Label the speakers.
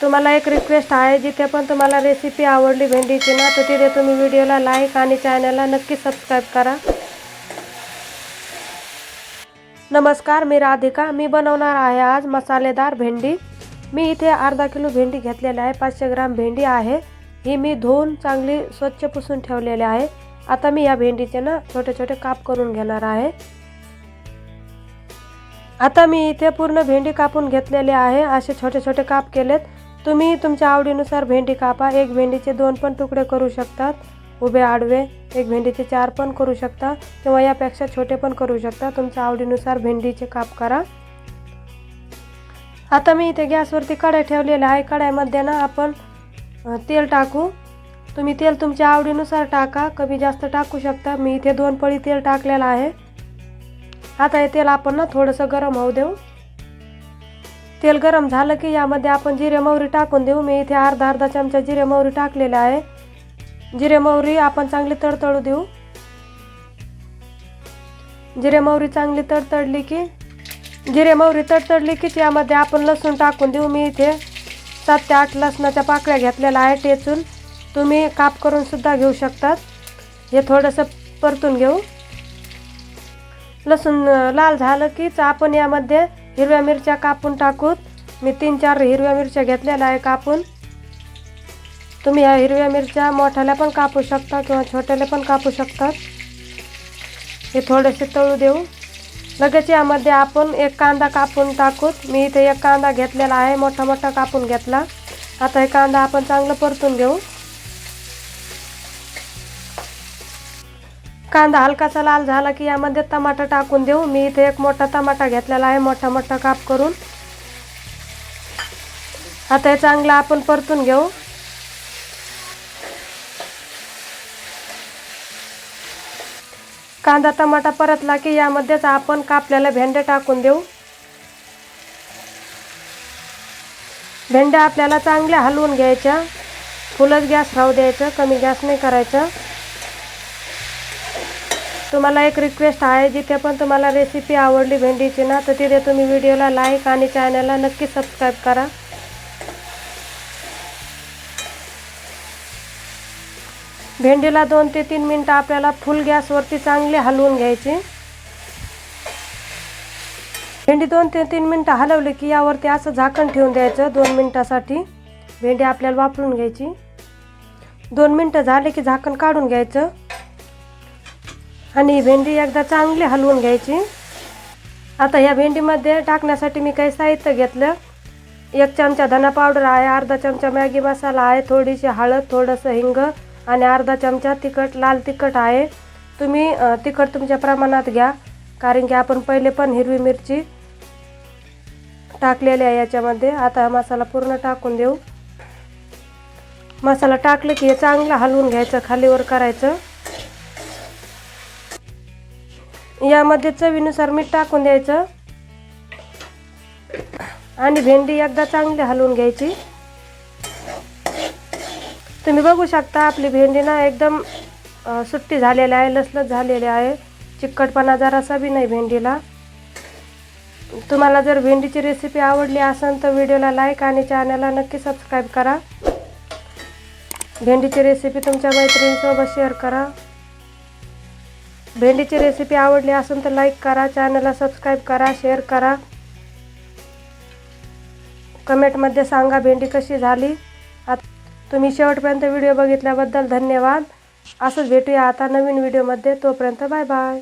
Speaker 1: तुम्हाला एक रिक्वेस्ट आहे जिथे पण तुम्हाला रेसिपी आवडली भेंडीची ना तर तिथे तुम्ही व्हिडिओला लाईक आणि चॅनलला नक्की सबस्क्राईब करा. नमस्कार मी राधिका. मी बनवणार आहे आज मसालेदार भेंडी. मी इथे अर्धा किलो भेंडी घेतलेली आहे पाचशे ग्राम भेंडी आहे. ही मी धुवून चांगली स्वच्छ पुसून ठेवलेली आहे. आता मी या भेंडीचे ना छोटे छोटे काप करून घेणार आहे. आता मी इथे पूर्ण भेंडी कापून घेतलेली आहे. असे छोटे छोटे काप केलेत. तुम्ही तुमच्या आवडीनुसार भेंडी कापा. एक भेंडीचे दोन पण तुकडे करू शकतात. उभे आडवे एक भेंडीचे चार पण करू शकता किंवा यापेक्षा छोटे पण करू शकता. तुमच्या आवडीनुसार भेंडीचे काप करा. आता मी इथे गॅसवरती कढाई ठेवलेली आहे. कढाईमध्ये ना आपण तेल टाकू. तुम्ही तेल तुमच्या आवडीनुसार टाका. कमी जास्त टाकू शकता. मी इथे दोन पळी तेल टाकलेलं आहे. आता हे तेल आपण ना थोडंसं गरम होऊ देऊ. तेल गरम झालं की यामध्ये आपण जिरे मोहरी टाकून देऊ. मी इथे अर्धा अर्धा चमचा जिरे मोहरी टाकलेला आहे. जिरे मोहरी आपण चांगली तडतडू देऊ. जिरे मोहरी चांगली तडतडली की जिरे मोहरी तडतडली की त्यामध्ये आपण लसूण टाकून देऊ. मी इथे सात ते आठ लसणाच्या पाकळ्या घेतलेल्या आहे टेचून तुम्ही काप करून सुद्धा घेऊ शकतात. हे थोडंसं परतून घेऊ. लसूण लाल झालं कीच आपण यामध्ये हिरव्या मिरच्या कापून टाकूत. मी तीन चार हिरव्या मिरच्या घेतलेल्या आहे कापून. तुम्ही ह्या हिरव्या मिरच्या मोठ्याला पण कापू शकता किंवा छोट्याला पण कापू शकतात. हे थोडेसे तळू देऊ. लगेच यामध्ये आपण एक कांदा कापून टाकूत. मी इथे एक कांदा घेतलेला आहे मोठा मोठा कापून घेतला. आता हे कांदा आपण चांगलं परतून घेऊ. कांदा हलकासा लाल झाला की यामध्ये टमाटा टाकून देऊ. मी इथे एक मोठा टमाटा घेतलेला आहे. मोठा मोठा काप करून. आता हे चांगलं आपण परतून घेऊ. कांदा टमाटा परतला की यामध्येच आपण कापल्याला भेंड्या टाकून देऊ. भेंड्या आपल्याला चांगल्या हलवून घ्यायच्या. फुलच गॅस राहू द्यायचं. कमी गॅस नाही करायचं. तुम्हाला एक रिक्वेस्ट आहे जिथे पण तुम्हाला रेसिपी आवडली भेंडीची ना तर तिथे तुम्ही व्हिडिओला लाईक आणि चॅनलला नक्की सबस्क्राईब करा. भेंडीला दोन ते तीन मिनटं आपल्याला फुल गॅसवरती चांगली हलवून घ्यायची. भेंडी दोन ते तीन मिनटं हलवली की यावरती असं झाकण ठेवून द्यायचं दोन मिनटासाठी. भेंडी आपल्याला वापरून घ्यायची. दोन मिनटं झाले की झाकण काढून घ्यायचं. आणि ही भेंडी एकदा चांगली हलवून घ्यायची. आता ह्या भेंडीमध्ये टाकण्यासाठी मी काही साहित्य घेतलं. एक चमचा धना पावडर आहे अर्धा चमचा मॅगी मसाला आहे थोडीशी हळद थोडंसं हिंग आणि अर्धा चमचा तिखट लाल तिखट आहे. तुम्ही तिखट तुमच्या प्रमाणात घ्या कारण की आपण पहिले पण हिरवी मिरची टाकलेली आहे याच्यामध्ये. आता हा मसाला पूर्ण टाकून देऊ. मसाला टाकलं की हे चांगलं हलवून घ्यायचं खालीवर करायचं. यामध्ये चवीनुसार मीठ टाकून द्यायचं. आणि भेंडी एकदा चांगली हलवून घ्यायची. तुम्ही बघू शकता आपली भेंडी ना एकदम सुट्टी झालेली आहे लसलस झालेली आहे. चिकटपणा जरासा बी नाही भेंडीला. तुम्हाला जर भेंडीची रेसिपी आवडली असेल तर व्हिडिओला लाईक आणि चॅनलला नक्की सबस्क्राईब करा. भेंडीची रेसिपी तुमच्या मैत्रिणीसोबत शेअर करा. भेंडीची रेसिपी आवडली असेल तर लाईक करा चॅनलला सबस्क्राईब करा शेअर करा. कमेंटमध्ये सांगा भेंडी कशी झाली. आत तुम्ही शेवटपर्यंत व्हिडिओ बघितल्याबद्दल धन्यवाद. असंच भेटूया आता नवीन व्हिडिओमध्ये तोपर्यंत बाय बाय